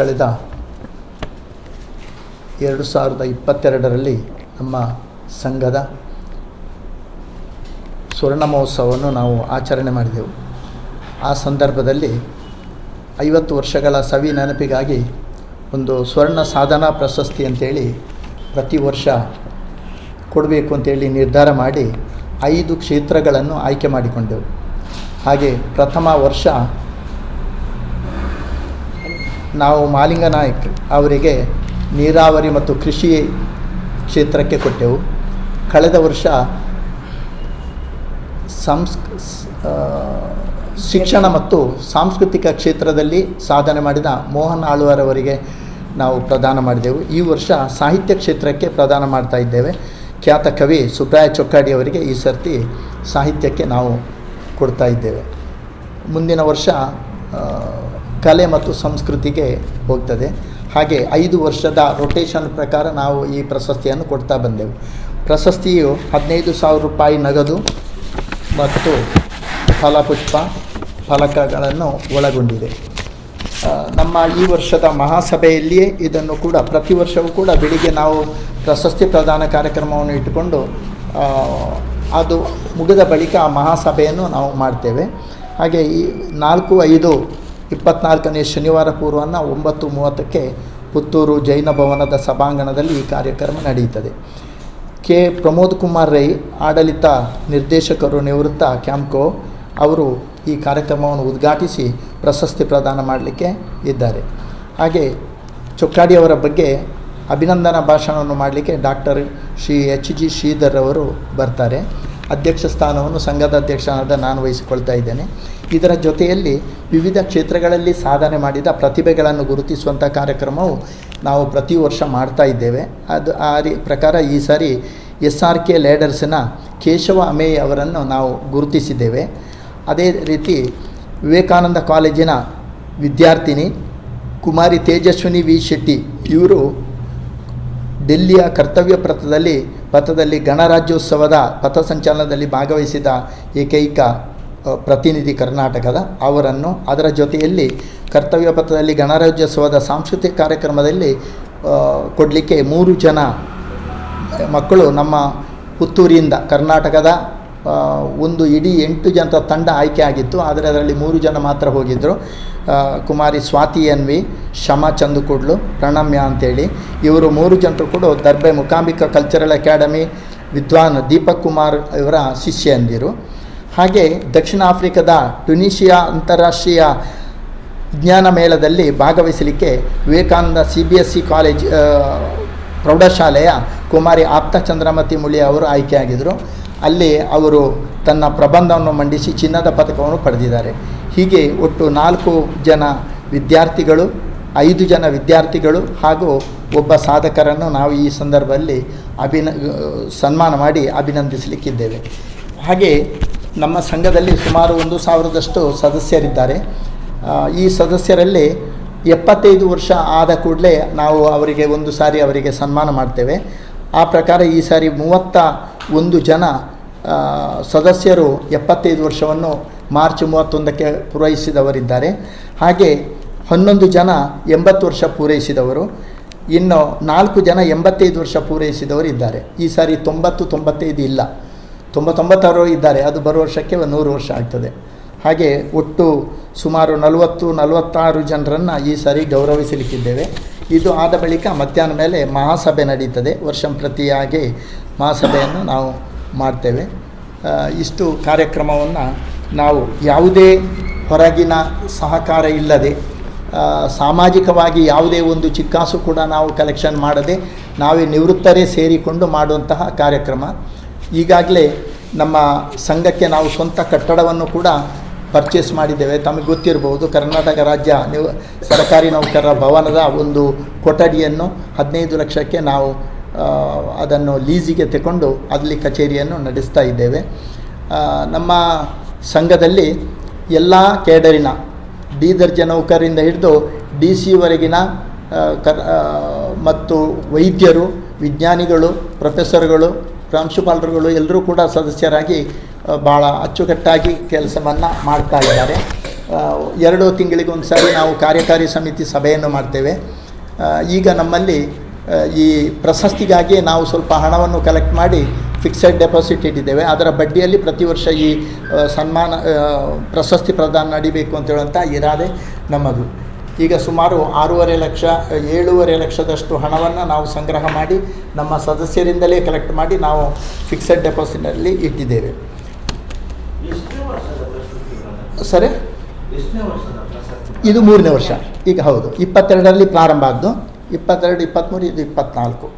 ಕಳೆದ ಎರಡು ಸಾವಿರದ ಇಪ್ಪತ್ತೆರಡರಲ್ಲಿ ನಮ್ಮ ಸಂಘದ ಸ್ವರ್ಣ ಮಹೋತ್ಸವವನ್ನು ನಾವು ಆಚರಣೆ ಮಾಡಿದೆವು. ಆ ಸಂದರ್ಭದಲ್ಲಿ ಐವತ್ತು ವರ್ಷಗಳ ಸವಿ ನೆನಪಿಗಾಗಿ ಒಂದು ಸ್ವರ್ಣ ಸಾಧನಾ ಪ್ರಶಸ್ತಿ ಅಂತೇಳಿ ಪ್ರತಿ ವರ್ಷ ಕೊಡಬೇಕು ಅಂತೇಳಿ ನಿರ್ಧಾರ ಮಾಡಿ ಐದು ಕ್ಷೇತ್ರಗಳನ್ನು ಆಯ್ಕೆ ಮಾಡಿಕೊಂಡೆವು. ಹಾಗೆ ಪ್ರಥಮ ವರ್ಷ ನಾವು ಮಾಲಿಂಗ ನಾಯಕ್ ಅವರಿಗೆ ನೀರಾವರಿ ಮತ್ತು ಕೃಷಿ ಕ್ಷೇತ್ರಕ್ಕೆ ಕೊಟ್ಟೆವು. ಕಳೆದ ವರ್ಷ ಸಂಸ್ ಆ, ಶಿಕ್ಷಣ ಮತ್ತು ಸಾಂಸ್ಕೃತಿಕ ಕ್ಷೇತ್ರದಲ್ಲಿ ಸಾಧನೆ ಮಾಡಿದ ಮೋಹನ್ ಆಳ್ವಾರವರಿಗೆ ನಾವು ಪ್ರದಾನ ಮಾಡಿದೆವು. ಈ ವರ್ಷ ಸಾಹಿತ್ಯ ಕ್ಷೇತ್ರಕ್ಕೆ ಪ್ರದಾನ ಮಾಡ್ತಾ ಇದ್ದೇವೆ. ಖ್ಯಾತ ಕವಿ ಸುಬ್ರಾಯ ಚೊಕ್ಕಾಡಿ ಅವರಿಗೆ ಈ ಸರ್ತಿ ಸಾಹಿತ್ಯಕ್ಕೆ ನಾವು ಕೊಡ್ತಾ ಇದ್ದೇವೆ. ಮುಂದಿನ ವರ್ಷ ಕಲೆ ಮತ್ತು ಸಂಸ್ಕೃತಿಗೆ ಹೋಗ್ತದೆ. ಹಾಗೆ ಐದು ವರ್ಷದ ರೊಟೇಷನ್ ಪ್ರಕಾರ ನಾವು ಈ ಪ್ರಶಸ್ತಿಯನ್ನು ಕೊಡ್ತಾ ಬಂದೆವು. ಪ್ರಶಸ್ತಿಯು ಹದಿನೈದು ಸಾವಿರ ರೂಪಾಯಿ ನಗದು ಮತ್ತು ಫಲಪುಷ್ಪ ಫಲಕಗಳನ್ನು ಒಳಗೊಂಡಿದೆ. ನಮ್ಮ ಈ ವರ್ಷದ ಮಹಾಸಭೆಯಲ್ಲಿಯೇ ಇದನ್ನು ಕೂಡ ಪ್ರತಿ ವರ್ಷವೂ ಕೂಡ ಬೆಳಿಗ್ಗೆ ನಾವು ಪ್ರಶಸ್ತಿ ಪ್ರದಾನ ಕಾರ್ಯಕ್ರಮವನ್ನು ಇಟ್ಟುಕೊಂಡು ಅದು ಮುಗಿದ ಬಳಿಕ ಆ ಮಹಾಸಭೆಯನ್ನು ನಾವು ಮಾಡ್ತೇವೆ. ಹಾಗೆ ಈ ನಾಲ್ಕು ಐದು ಇಪ್ಪತ್ನಾಲ್ಕನೇ ಶನಿವಾರ ಪೂರ್ವನ ಒಂಬತ್ತು ಮೂವತ್ತಕ್ಕೆ ಪುತ್ತೂರು ಜೈನ ಭವನದ ಸಭಾಂಗಣದಲ್ಲಿ ಈ ಕಾರ್ಯಕ್ರಮ ನಡೆಯುತ್ತದೆ. ಕೆ. ಪ್ರಮೋದ್ ಕುಮಾರ್ ರೈ, ಆಡಳಿತ ನಿರ್ದೇಶಕರು ನಿವೃತ್ತ ಕ್ಯಾಂಪ್ಕೋ ಅವರು ಈ ಕಾರ್ಯಕ್ರಮವನ್ನು ಉದ್ಘಾಟಿಸಿ ಪ್ರಶಸ್ತಿ ಪ್ರದಾನ ಮಾಡಲಿಕ್ಕೆ ಇದ್ದಾರೆ. ಹಾಗೆ ಚೊಕ್ಕಾಡಿಯವರ ಬಗ್ಗೆ ಅಭಿನಂದನಾ ಭಾಷಣವನ್ನು ಮಾಡಲಿಕ್ಕೆ doctor Shri H G Sridhar ಅವರು ಬರ್ತಾರೆ. ಅಧ್ಯಕ್ಷ ಸ್ಥಾನವನ್ನು ಸಂಘದ ಅಧ್ಯಕ್ಷನಾದ ನಾನು ವಹಿಸಿಕೊಳ್ತಾ ಇದ್ದೇನೆ. ಇದರ ಜೊತೆಯಲ್ಲಿ ವಿವಿಧ ಕ್ಷೇತ್ರಗಳಲ್ಲಿ ಸಾಧನೆ ಮಾಡಿದ ಪ್ರತಿಭೆಗಳನ್ನು ಗುರುತಿಸುವಂಥ ಕಾರ್ಯಕ್ರಮವು ನಾವು ಪ್ರತಿ ವರ್ಷ ಮಾಡ್ತಾ ಇದ್ದೇವೆ. ಅದು ಆ ರೀ ಪ್ರಕಾರ ಈ ಸಾರಿ ಎಸ್ ಆರ್ ಕೆ ಲೇಡರ್ಸಿನ ಕೇಶವ ಅಮೇಯ್ ಅವರನ್ನು ನಾವು ಗುರುತಿಸಿದ್ದೇವೆ. ಅದೇ ರೀತಿ ವಿವೇಕಾನಂದ ಕಾಲೇಜಿನ ವಿದ್ಯಾರ್ಥಿನಿ ಕುಮಾರಿ ತೇಜಸ್ವಿನಿ ವಿ ಶೆಟ್ಟಿ ಇವರು ಡೆಲ್ಲಿಯ ಕರ್ತವ್ಯ ಪಥದಲ್ಲಿ ಪಥದಲ್ಲಿ ಗಣರಾಜ್ಯೋತ್ಸವದ ಪಥ ಪಥಸಂಚಲನದಲ್ಲಿ ಭಾಗವಹಿಸಿದ ಏಕೈಕ ಪ್ರತಿನಿಧಿ ಕರ್ನಾಟಕದ ಅವರನ್ನು ಅದರ ಜೊತೆಯಲ್ಲಿ ಕರ್ತವ್ಯ ಪಥದಲ್ಲಿ ಗಣರಾಜ್ಯೋತ್ಸವದ ಸಾಂಸ್ಕೃತಿಕ ಕಾರ್ಯಕ್ರಮದಲ್ಲಿ ಕೊಡಲಿಕ್ಕೆ ಮೂರು ಜನ ಮಕ್ಕಳು ನಮ್ಮ ಪುತ್ತೂರಿಯಿಂದ ಕರ್ನಾಟಕದ ಒಂದು ಇಡೀ ಎಂಟು ಜನರ ತಂಡ ಆಯ್ಕೆ ಆಗಿತ್ತು, ಆದರೆ ಅದರಲ್ಲಿ ಮೂರು ಜನ ಮಾತ್ರ ಹೋಗಿದ್ದರು ಕುಮಾರಿ ಸ್ವಾತಿ ಎನ್ ವಿ ಶಮ ಚಂದುಕುಡ್ಲು, ಪ್ರಣಮ್ಯ ಅಂತೇಳಿ. ಇವರು ಮೂರು ಜನರು ಕೂಡ ದರ್ಬೆ ಮುಕಾಂಬಿಕಾ ಕಲ್ಚರಲ್ ಅಕಾಡೆಮಿ, ವಿದ್ವಾನ್ ದೀಪಕ್ ಕುಮಾರ್ ಇವರ ಶಿಷ್ಯಂದಿರು ಹಾಗೆ ದಕ್ಷಿಣ ಆಫ್ರಿಕಾದ ಟ್ಯುನೀಷಿಯಾ ಅಂತಾರಾಷ್ಟ್ರೀಯ ವಿಜ್ಞಾನ ಮೇಳದಲ್ಲಿ ಭಾಗವಹಿಸಲಿಕ್ಕೆ Vivekananda C B S C college ಪ್ರೌಢಶಾಲೆಯ ಕುಮಾರಿ ಆಪ್ತ ಚಂದ್ರಮತಿ ಮುಳಿ ಅವರು ಆಯ್ಕೆಯಾಗಿದ್ದರು ಅಲ್ಲಿ ಅವರು ತನ್ನ ಪ್ರಬಂಧವನ್ನು ಮಂಡಿಸಿ ಚಿನ್ನದ ಪದಕವನ್ನು ಪಡೆದಿದ್ದಾರೆ. ಹೀಗೆ ಒಟ್ಟು ನಾಲ್ಕು ಜನ ವಿದ್ಯಾರ್ಥಿಗಳು, ಐದು ಜನ ವಿದ್ಯಾರ್ಥಿಗಳು ಹಾಗೂ ಒಬ್ಬ ಸಾಧಕರನ್ನು ನಾವು ಈ ಸಂದರ್ಭದಲ್ಲಿ ಅಭಿನ, ಸನ್ಮಾನ ಮಾಡಿ ಅಭಿನಂದಿಸಲಿಕ್ಕಿದ್ದೇವೆ. ಹಾಗೆ ನಮ್ಮ ಸಂಘದಲ್ಲಿ ಸುಮಾರು ಒಂದು ಸಾವಿರದಷ್ಟು ಸದಸ್ಯರಿದ್ದಾರೆ. ಈ ಸದಸ್ಯರಲ್ಲಿ ಎಪ್ಪತ್ತೈದು ವರ್ಷ ಆದ ಕೂಡಲೇ ನಾವು ಅವರಿಗೆ ಒಂದು ಸಾರಿ ಅವರಿಗೆ ಸನ್ಮಾನ ಮಾಡ್ತೇವೆ. ಆ ಪ್ರಕಾರ ಈ ಸಾರಿ ಮೂವತ್ತ ಒಂದು ಜನ ಸದಸ್ಯರು ಎಪ್ಪತ್ತೈದು ವರ್ಷವನ್ನು ಮಾರ್ಚ್ ಮೂವತ್ತೊಂದಕ್ಕೆ ಪೂರೈಸಿದವರಿದ್ದಾರೆ. ಹಾಗೆ ಹನ್ನೊಂದು ಜನ ಎಂಬತ್ತು ವರ್ಷ ಪೂರೈಸಿದವರು. ಇನ್ನು ನಾಲ್ಕು ಜನ ಎಂಬತ್ತೈದು ವರ್ಷ ಪೂರೈಸಿದವರು ಇದ್ದಾರೆ. ಈ ಸಾರಿ ತೊಂಬತ್ತು, ತೊಂಬತ್ತೈದು ಇಲ್ಲ. ತೊಂಬತ್ತೊಂಬತ್ತಾರು ಇದ್ದಾರೆ. ಅದು ಬರುವ ವರ್ಷಕ್ಕೆ ನೂರು ವರ್ಷ ಆಗ್ತದೆ. ಹಾಗೆ ಒಟ್ಟು ಸುಮಾರು ನಲವತ್ತು, ನಲವತ್ತಾರು ಜನರನ್ನು ಈ ಸಾರಿ ಗೌರವಿಸಲಿಕ್ಕಿದ್ದೇವೆ. ಇದು ಆದ ಬಳಿಕ ಮಧ್ಯಾಹ್ನ ಮೇಲೆ ಮಹಾಸಭೆ ನಡೀತದೆ. ವರ್ಷಂಪ್ರತಿಯಾಗಿ ಮಹಾಸಭೆಯನ್ನು ನಾವು ಮಾಡ್ತೇವೆ. ಇಷ್ಟು ಕಾರ್ಯಕ್ರಮವನ್ನು ನಾವು ಯಾವುದೇ ಹೊರಗಿನ ಸಹಕಾರ ಇಲ್ಲದೆ ಸಾಮಾಜಿಕವಾಗಿ ಯಾವುದೇ ಒಂದು ಚಿಕ್ಕಾಸು ಕೂಡ ನಾವು ಕಲೆಕ್ಷನ್ ಮಾಡದೆ, ನಾವೇ ನಿವೃತ್ತರೇ ಸೇರಿಕೊಂಡು ಮಾಡುವಂತಹ ಕಾರ್ಯಕ್ರಮ. ಈಗಾಗಲೇ ನಮ್ಮ ಸಂಘಕ್ಕೆ ನಾವು ಸ್ವಂತ ಕಟ್ಟಡವನ್ನು ಕೂಡ ಪರ್ಚೇಸ್ ಮಾಡಿದ್ದೇವೆ. ತಮಗೆ ಗೊತ್ತಿರಬಹುದು ಕರ್ನಾಟಕ ರಾಜ್ಯ ಸರ್ಕಾರಿ ನೌಕರರ ಭವನದ ಒಂದು ಕೊಠಡಿಯನ್ನು ಹದಿನೈದು ಲಕ್ಷಕ್ಕೆ ನಾವು ಅದನ್ನು ಲೀಸಿಗೆ ತಗೊಂಡು ಅಲ್ಲಿ ಕಚೇರಿಯನ್ನು ನಡೆಸ್ತಾ ಇದ್ದೇವೆ. ನಮ್ಮ ಸಂಘದಲ್ಲಿ ಎಲ್ಲ ಕೇಡರಿನ, ಡಿ ದರ್ಜೆ ನೌಕರರಿಂದ ಹಿಡಿದು ಡಿ ಸಿವರೆಗಿನ ಕರ್ ಮತ್ತು ವೈದ್ಯರು, ವಿಜ್ಞಾನಿಗಳು, ಪ್ರೊಫೆಸರ್ಗಳು, ಪ್ರಾಂಶುಪಾಲರುಗಳು ಎಲ್ಲರೂ ಕೂಡ ಸದಸ್ಯರಾಗಿ ಭಾಳ ಅಚ್ಚುಕಟ್ಟಾಗಿ ಕೆಲಸವನ್ನು ಮಾಡ್ತಾ ಇದ್ದಾರೆ. ಎರಡು ತಿಂಗಳಿಗೊಂದು ಸಾರಿ ನಾವು ಕಾರ್ಯಕಾರಿ ಸಮಿತಿ ಸಭೆಯನ್ನು ಮಾಡ್ತೇವೆ. ಈಗ ನಮ್ಮಲ್ಲಿ ಈ ಪ್ರಶಸ್ತಿಗಾಗಿ ನಾವು ಸ್ವಲ್ಪ ಹಣವನ್ನು ಕಲೆಕ್ಟ್ ಮಾಡಿ ಫಿಕ್ಸೆಡ್ ಡೆಪಾಸಿಟ್ ಇಟ್ಟಿದ್ದೇವೆ. ಅದರ ಬಡ್ಡಿಯಲ್ಲಿ ಪ್ರತಿ ವರ್ಷ ಈ ಸನ್ಮಾನ ಪ್ರಶಸ್ತಿ ಪ್ರದಾನ ನಡಿಬೇಕು ಅಂತ ಹೇಳುವಂಥ ಇರಾದೆ ನಮ್ಮದು. ಈಗ ಸುಮಾರು ಆರೂವರೆ ಲಕ್ಷ ಏಳೂವರೆ ಲಕ್ಷದಷ್ಟು ಹಣವನ್ನು ನಾವು ಸಂಗ್ರಹ ಮಾಡಿ ನಮ್ಮ ಸದಸ್ಯರಿಂದಲೇ ಕಲೆಕ್ಟ್ ಮಾಡಿ ನಾವು ಫಿಕ್ಸೆಡ್ ಡೆಪಾಸಿಟ್ನಲ್ಲಿ ಇಟ್ಟಿದ್ದೇವೆ? ಸರಿ ಇದು ಮೂರನೇ ವರ್ಷ. ಈಗ ಹೌದು ಇಪ್ಪತ್ತೆರಡರಲ್ಲಿ ಪ್ರಾರಂಭ ಆದ್ದು. ಇಪ್ಪತ್ತೆರಡು ಇಪ್ಪತ್ತ್ಮೂರು ಇದು ಇಪ್ಪತ್ತ್ನಾಲ್ಕು.